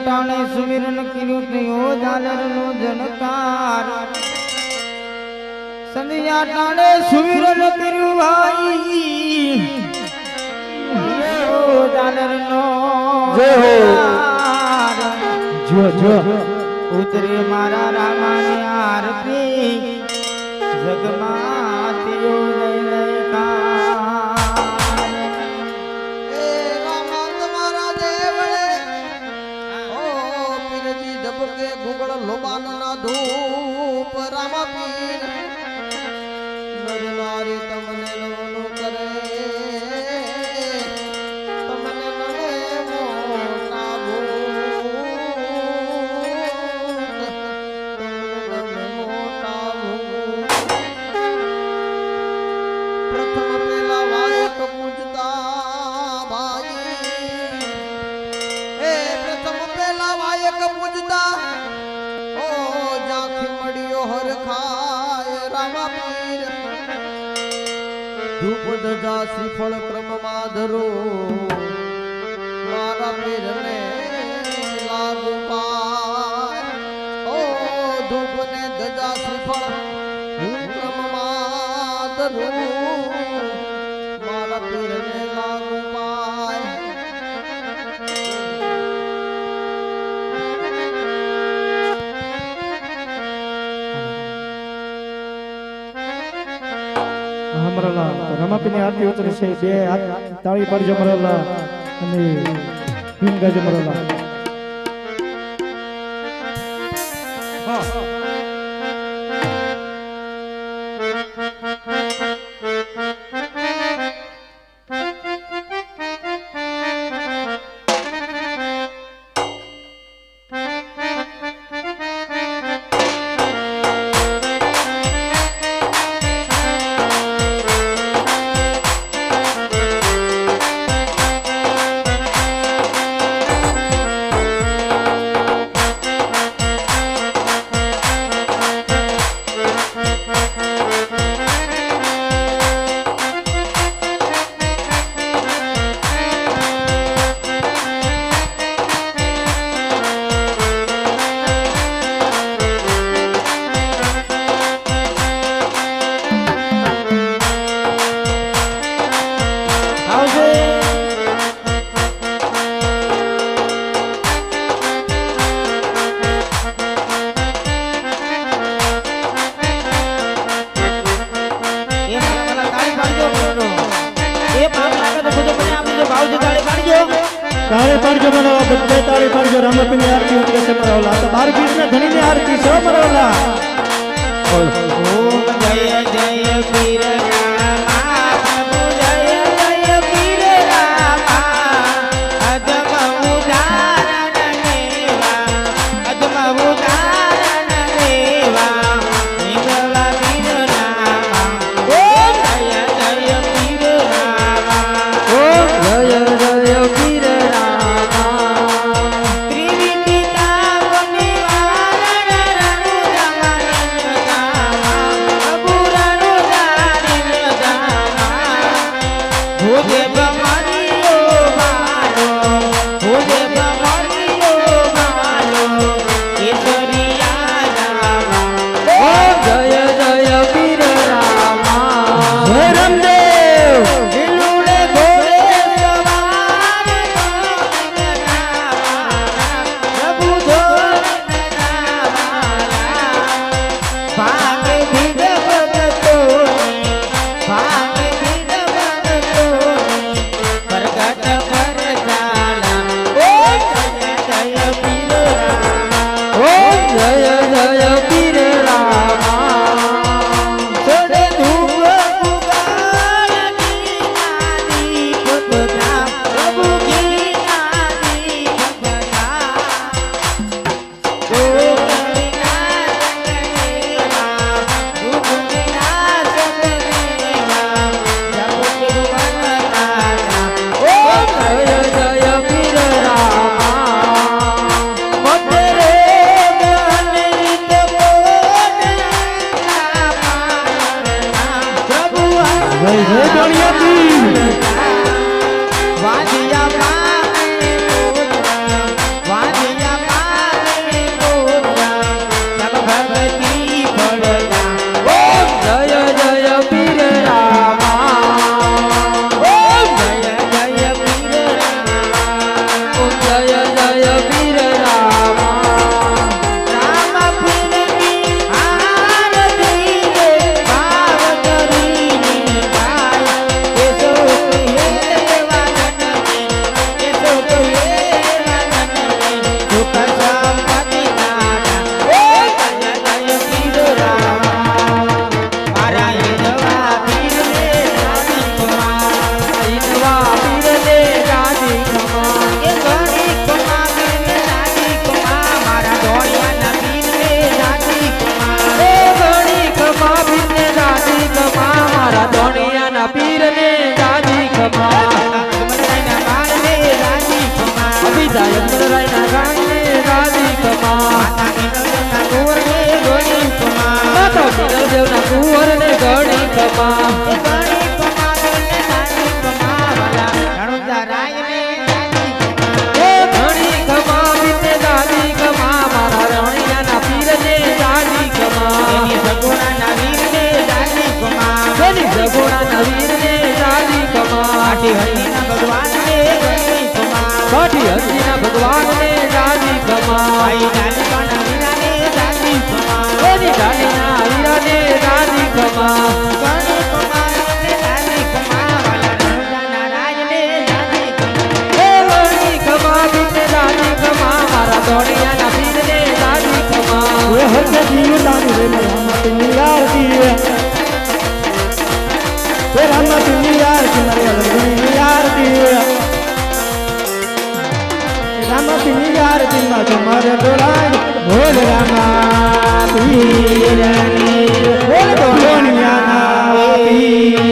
ટાણે સુમિરન કર્યું થયો ઝાલરનું જનતાર સંધ્યા ટાણે સુમિરન કર્યું ભાઈ. ઝાલર નો જો જો. ઉતરે મારા રામાની આરતી. જગમાં I'm pun ધૂપ ધજા શ્રીફળ ક્રમમાં ધરો. મારા પેરણે લાગુ ઓ ધૂપ ને ધજા શ્રીફળ ક્રમમાં ધરો. મરલા. રમાપીની આરતી ઉતરી છે. બે હાથ તાળી પડજો મરલા. અને ભીમ ગાજો મરલા. હા. આવજો તાળી પાડજો તાળી પાડજો મને બધે તાળી પાડજો રમતની આરતી ઉતરે છે મરોલા તો બાર કૃષ્ણ ધણીની આરતી છે મરોલા જય જય કીર્તન ભગવાન ઘણી ગમા બીતે દાદી રામ પીર આરતીમાં તમારે ડોળાય બોલ રામા પીરની બોલ ડોણિયાના પીર